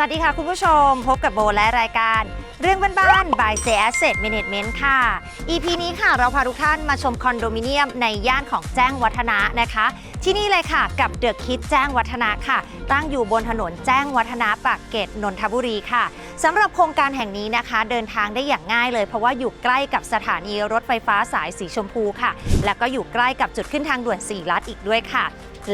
วัสดีค่ะคุณผู้ชม พบกับโบและรายการ เรื่องบ้านๆ by J Asset Management ค่ะ EP นี้ค่ะเราพาทุกท่านมาชมคอนโดมิเนียมในย่านของแจ้งวัฒนะนะคะ ที่นี่เลยค่ะกับเดอะคิดแจ้งวัฒนะค่ะ ตั้งอยู่บนถนนแจ้งวัฒนะปากเกร็ดนนทบุรีค่ะสำหรับโครงการแห่งนี้นะคะ เดินทางได้อย่างง่ายเลย เพราะว่าอยู่ใกล้กับสถานีรถไฟฟ้าสายสีชมพูค่ะ แล้วก็อยู่ใกล้กับจุดขึ้นทางด่วนสีลัดอีกด้วยค่ะ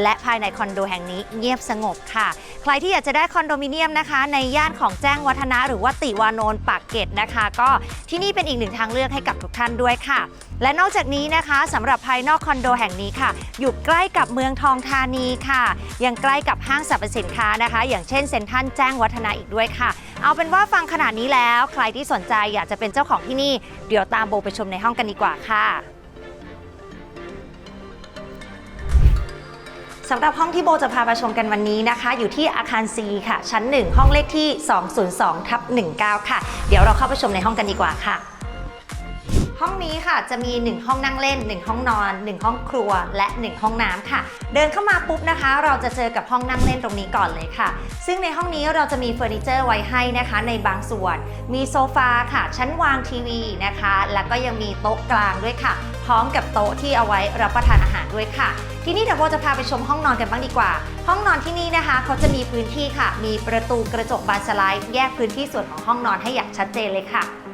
และภายในคอนโดแห่งนี้เงียบสงบค่ะ ใครที่อยากจะได้คอนโดมิเนียมนะคะ ในย่านของแจ้งวัฒนะหรือว่าติวานนท์ปากเกร็ดนะคะ ก็ที่นี่เป็นอีกหนึ่งทางเลือกให้กับทุกท่านด้วยค่ะ และนอกจากนี้นะคะสำหรับภายนอกคอนโดแห่งนี้ค่ะ อยู่ใกล้กับเมืองทองธานีค่ะ ยังใกล้กับห้างสรรพสินค้านะคะ อย่างเช่นเซ็นทรัลแจ้งวัฒนะอีกด้วยค่ะ เอาเป็นว่าฟังขนาดนี้แล้ว ใครที่สนใจอยากจะเป็นเจ้าของที่นี่ เดี๋ยวตามโบไปชมในห้องกันดีกว่าค่ะ สำหรับห้องที่โบจะพาไปชมกันวันนี้นะคะ อยู่ที่อาคาร C ค่ะ ชั้น 1 ห้องเลขที่ 202ทับ19 ค่ะ เดี๋ยวเราเข้าไปชมในห้องกันดีกว่าค่ะ ห้องนี้ค่ะจะมี 1 ห้องนั่งเล่น 1 ห้องนอน 1 ห้องครัว และ 1 ห้องน้ำค่ะ เดินเข้ามาปุ๊บนะคะ เราจะเจอกับห้องนั่งเล่นตรงนี้ก่อนเลยค่ะ ซึ่งในห้องนี้เราจะมีเฟอร์นิเจอร์ไว้ให้นะคะในบางส่วน มีโซฟาค่ะ ชั้นวางทีวีนะคะ แล้วก็ยังมีโต๊ะกลางด้วยค่ะ พร้อมกับโต๊ะที่เอาไว้รับประทานอาหารด้วยค่ะทีนี้เดี๋ยวโบจะพาไปชมห้องนอนกันบ้างดีกว่า ห้องนอนที่นี่นะคะเขาจะมีพื้นที่ค่ะ มีประตูกระจกบานสไลด์ แยกพื้นที่ส่วนของห้องนอนให้อย่างชัดเจนเลยค่ะ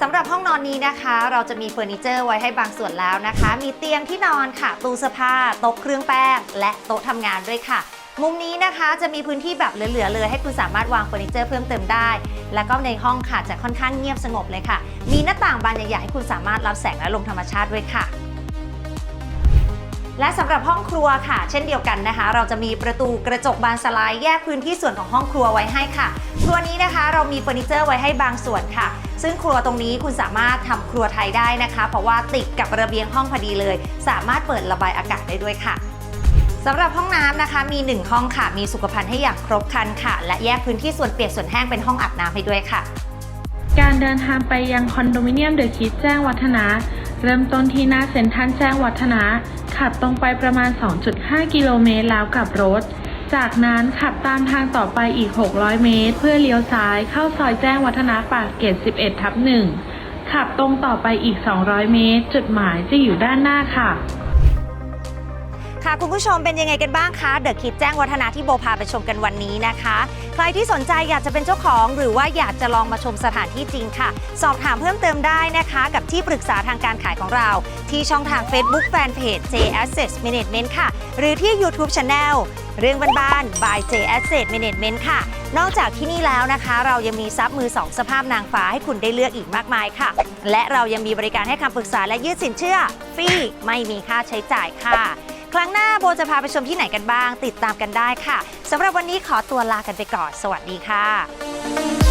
สำหรับห้องนอนนี้นะคะ เราจะมีเฟอร์นิเจอร์ไว้ให้บางส่วนแล้วนะคะ มีเตียงที่นอนค่ะตู้เสื้อผ้าโต๊ะเครื่องแป้ง และโต๊ะทำงานด้วยค่ะ มุมนี้นะคะจะมีพื้นที่แบบเหลือๆเลย ให้คุณสามารถวางเฟอร์นิเจอร์เพิ่มเติมได้ แล้วก็ในห้องค่ะจะค่อนข้างเงียบสงบเลยค่ะ มีหน้าต่างบานใหญ่ๆให้คุณสามารถรับแสงและลมธรรมชาติด้วยค่ะ และสำหรับห้องครัวค่ะ เช่นเดียวกันนะคะ เราจะมีประตูกระจกบานสไลด์แยกพื้นที่ส่วนของห้องครัวไว้ให้ค่ะ ครัวนี้นะคะเรามีเฟอร์นิเจอร์ไว้ให้บางส่วนค่ะ ซึ่งครัวตรงนี้คุณสามารถทำครัวไทยได้นะคะ เพราะว่าติดกับระเบียงห้องพอดีเลย สามารถเปิดระบายอากาศได้ด้วยค่ะสำหรับห้องน้ำนะคะมี 1 ห้องค่ะ มีสุขภัณฑ์ให้อย่างครบครันค่ะ และแยกพื้นที่ส่วนเปียกส่วนแห้งเป็นห้องอาบน้ำให้ด้วยค่ะ การเดินทางไปยังคอนโดมิเนียมเดอะคิดแจ้งวัฒนะ เริ่มต้นที่หน้าเซ็นทรัลแจ้งวัฒนะ ขับตรงไปประมาณ 2.5 กิโลเมตรแล้วกลับรถ จากนั้นขับตามทางต่อไปอีก 600 เมตร เพื่อเลี้ยวซ้ายเข้าซอยแจ้งวัฒนะปากเกร็ด11 ทับ 1 ขับตรงต่อไปอีก 200 เมตร จุดหมายจะอยู่ด้านหน้าค่ะ ค่ะคุณผู้ชมเป็นยังไงกันบ้างคะเดอะคิดแจ้งวัฒนาที่โบพาไปชมกันวันนี้นะคะ ใครที่สนใจอยากจะเป็นเจ้าของ หรือว่าอยากจะลองมาชมสถานที่จริงค่ะ สอบถามเพิ่มเติมได้นะคะ กับที่ปรึกษาทางการขายของเรา ที่ช่องทาง Facebook Fanpage J Asset Management ค่ะ หรือที่ YouTube Channel เรื่องบ้านๆ by J Asset Management ค่ะ นอกจากที่นี่แล้วนะคะ เรายังมีซับมือ 2 สภาพนางฟ้าให้คุณได้เลือกอีกมากมายค่ะ และเรายังมีบริการให้คำปรึกษาและยืดสินเชื่อฟรีไม่มีค่าใช้จ่ายค่ะ ครั้งหน้าโบจะพาไปชมที่ไหนกันบ้าง ติดตามกันได้ค่ะสำหรับวันนี้ขอตัวลากันไปก่อน สวัสดีค่ะ